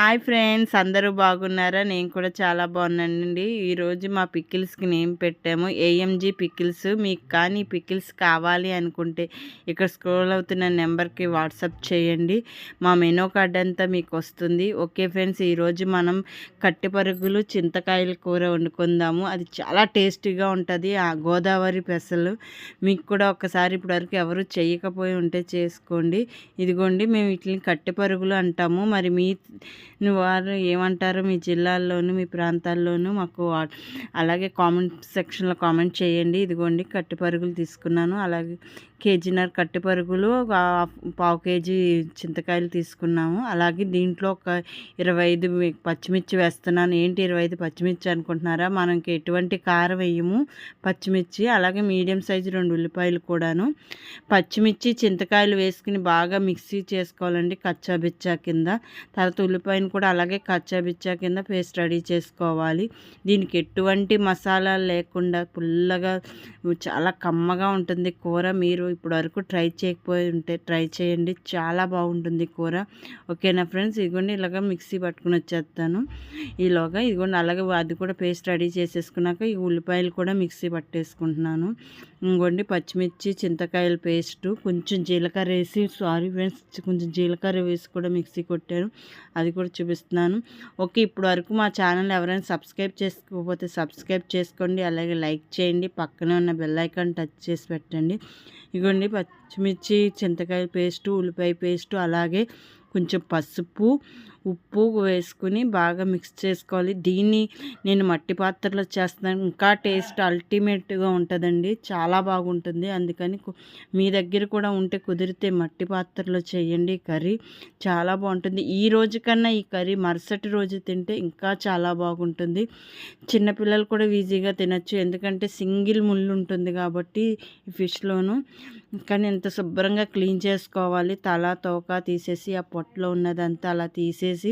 Hi friends అందరూ బాగున్నారా? నేను కూడా చాలా బాగున్నానండి. ఈరోజు మా పికిల్స్కి నేమ్ పెట్టాము. AMG pickles. మీకు కానీ పికిల్స్ కావాలి అనుకుంటే ఇక్కడ స్క్రోల్ అవుతున్న నెంబర్కి వాట్సాప్ చేయండి. మా మెనూ కార్డ్ అంతా మీకు వస్తుంది. ఓకే ఫ్రెండ్స్ ఈరోజు మనం కట్టె పరుగులు చింతకాయల కూర వండుకుందాము. అది చాలా టేస్టీగా ఉంటుంది. ఆ గోదావరి పెసలు మీకు కూడా ఒకసారి ఇప్పటివరకు ఎవరు చేయకపోయి ఉంటే చేసుకోండి. ఇదిగోండి మేము వీటిని కట్టె పరుగులు అంటాము. మరి మీ వారు ఏమంటారు మీ జిల్లాల్లోనూ మీ ప్రాంతాల్లోనూ మాకు అలాగే కామెంట్ సెక్షన్లో కామెంట్ చేయండి. ఇదిగోండి కట్టి పరుగులు తీసుకున్నాను. అలాగే కేజీన్నర కట్టి పరుగులు పావు కేజీ చింతకాయలు తీసుకున్నాము. అలాగే దీంట్లో ఒక ఇరవై ఐదు పచ్చిమిర్చి వేస్తున్నాను. ఏంటి ఇరవై ఐదు పచ్చిమిర్చి అనుకుంటున్నారా? మనకి ఎటువంటి కారం వేయము. పచ్చిమిర్చి అలాగే మీడియం సైజు రెండు ఉల్లిపాయలు కూడాను. పచ్చిమిర్చి చింతకాయలు వేసుకుని బాగా మిక్సీ చేసుకోవాలండి కచ్చాబిచ్చా కింద. తర్వాత పైన కూడా అలాగే కచ్చాబిచ్చా కింద పేస్ట్ రెడీ చేసుకోవాలి. దీనికి ఎటువంటి మసాలా లేకుండా పుల్లగా చాలా కమ్మగా ఉంటుంది కూర. మీరు ఇప్పటి వరకు ట్రై చేయకపోయి ఉంటే ట్రై చేయండి. చాలా బాగుంటుంది కూర. ఓకేనా ఫ్రెండ్స్? ఇదిగోండి ఇలాగ మిక్సీ పట్టుకుని వచ్చేస్తాను. ఈలోగా ఇదిగోండి అలాగే అది కూడా పేస్ట్ రెడీ చేసేసుకున్నాక ఈ ఉల్లిపాయలు కూడా మిక్సీ పట్టేసుకుంటున్నాను. ఇంకోండి పచ్చిమిర్చి చింతకాయల పేస్టు కొంచెం జీలకర్ర వేసి సారీ ఫ్రెండ్స్ కొంచెం జీలకర్ర వేసి కూడా మిక్సీ కొట్టాను. అది కూడా కూడా చూపిస్తున్నాను. ఓకే ఇప్పుడు వరకు మా ఛానల్ ఎవరైనా సబ్స్క్రైబ్ చేసుకోకపోతే సబ్స్క్రైబ్ చేసుకోండి. అలాగే లైక్ చేయండి. పక్కనే ఉన్న బెల్ ఐకాన్ టచ్ చేసి పెట్టండి. ఇగోండి పచ్చిమిర్చి చింతకాయ పేస్టు ఉల్లిపాయ పేస్టు అలాగే కొంచెం పసుపు ఉప్పు వేసుకుని బాగా మిక్స్ చేసుకోవాలి. దీన్ని నేను మట్టి పాత్రలో చేస్తాను ఇంకా టేస్ట్ అల్టిమేట్గా ఉంటుందండి. చాలా బాగుంటుంది. అందుకని మీ దగ్గర కూడా ఉంటే కుదిరితే మట్టి పాత్రలో చేయండి. కర్రీ చాలా బాగుంటుంది. ఈ రోజు కన్నా ఈ కర్రీ మరుసటి రోజు తింటే ఇంకా చాలా బాగుంటుంది. చిన్నపిల్లలు కూడా ఈజీగా తినచ్చు. ఎందుకంటే సింగిల్ ముళ్ళు ఉంటుంది కాబట్టి ఫిష్లోను కానీ ఎంత శుభ్రంగా క్లీన్ చేసుకోవాలి. తల తోక తీసేసి ఆ పొట్టలో ఉన్నదంతా అలా తీసేసి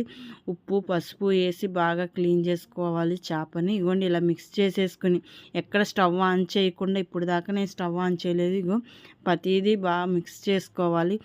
ఉప్పు పసుపు వేసి బాగా క్లీన్ చేసుకోవాలి చేపని. ఇగోండి ఇలా మిక్స్ చేసేసుకుని ఎక్కడ స్టవ్ ఆన్ చేయకుండా ఇప్పుడు దాకా నేను స్టవ్ ఆన్ చేయలేదు. ఇగో ప్రతిదీ బాగా మిక్స్ చేసుకోవాలి.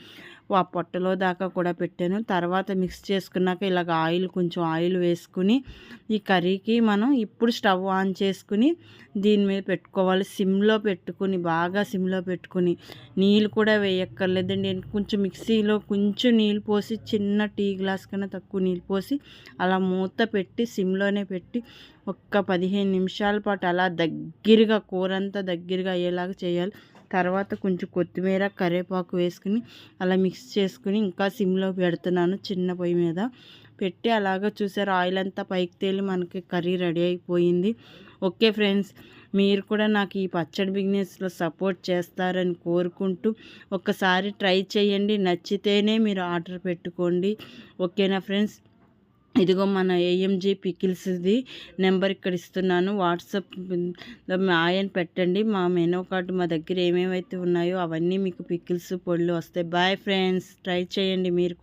ఆ పొట్టలో దాకా కూడా పెట్టాను. తర్వాత మిక్స్ చేసుకున్నాక ఇలాగ ఆయిల్ కొంచెం ఆయిల్ వేసుకుని ఈ కర్రీకి మనం ఇప్పుడు స్టవ్ ఆన్ చేసుకుని దీని మీద పెట్టుకోవాలి. సిమ్లో పెట్టుకుని బాగా సిమ్లో పెట్టుకుని. నీళ్ళు కూడా వేయక్కర్లేదండి. కొంచెం మిక్సీలో కొంచెం నీళ్ళు పోసి చిన్న టీ గ్లాస్ కన్నా తక్కువ నీళ్ళు పోసి అలా మూత పెట్టి సిమ్లోనే పెట్టి ఒక్క పదిహేను నిమిషాల పాటు అలా దగ్గరగా కూర అంతా దగ్గరగా అయ్యేలాగా చేయాలి. తర్వాత కొంచెం కొత్తిమీర కరివేపాకు వేసుకుని అలా మిక్స్ చేసుకుని ఇంకా సిమ్లో పెడుతున్నాను చిన్న పొయ్యి మీద. పెట్టి అలాగ చూసారు ఆయిల్ అంతా పైకి తేలి మనకి కర్రీ రెడీ అయిపోయింది. ఓకే ఫ్రెండ్స్ మీరు కూడా నాకు ఈ పచ్చడి బిజినెస్లో సపోర్ట్ చేస్తారని కోరుకుంటూ ఒకసారి ట్రై చేయండి. నచ్చితేనే మీరు ఆర్డర్ పెట్టుకోండి. ఓకేనా ఫ్రెండ్స్? ఇదిగో మన ఏఎంజీ పికిల్స్ది నెంబర్ ఇక్కడ ఇస్తున్నాను. వాట్సాప్ ఆయన పెట్టండి. మా మెనూ కార్డు మా దగ్గర ఏమేమైతే ఉన్నాయో అవన్నీ మీకు పికిల్స్ పొళ్ళు వస్తాయి. బాయ్ ఫ్రెండ్స్ ట్రై చేయండి మీరు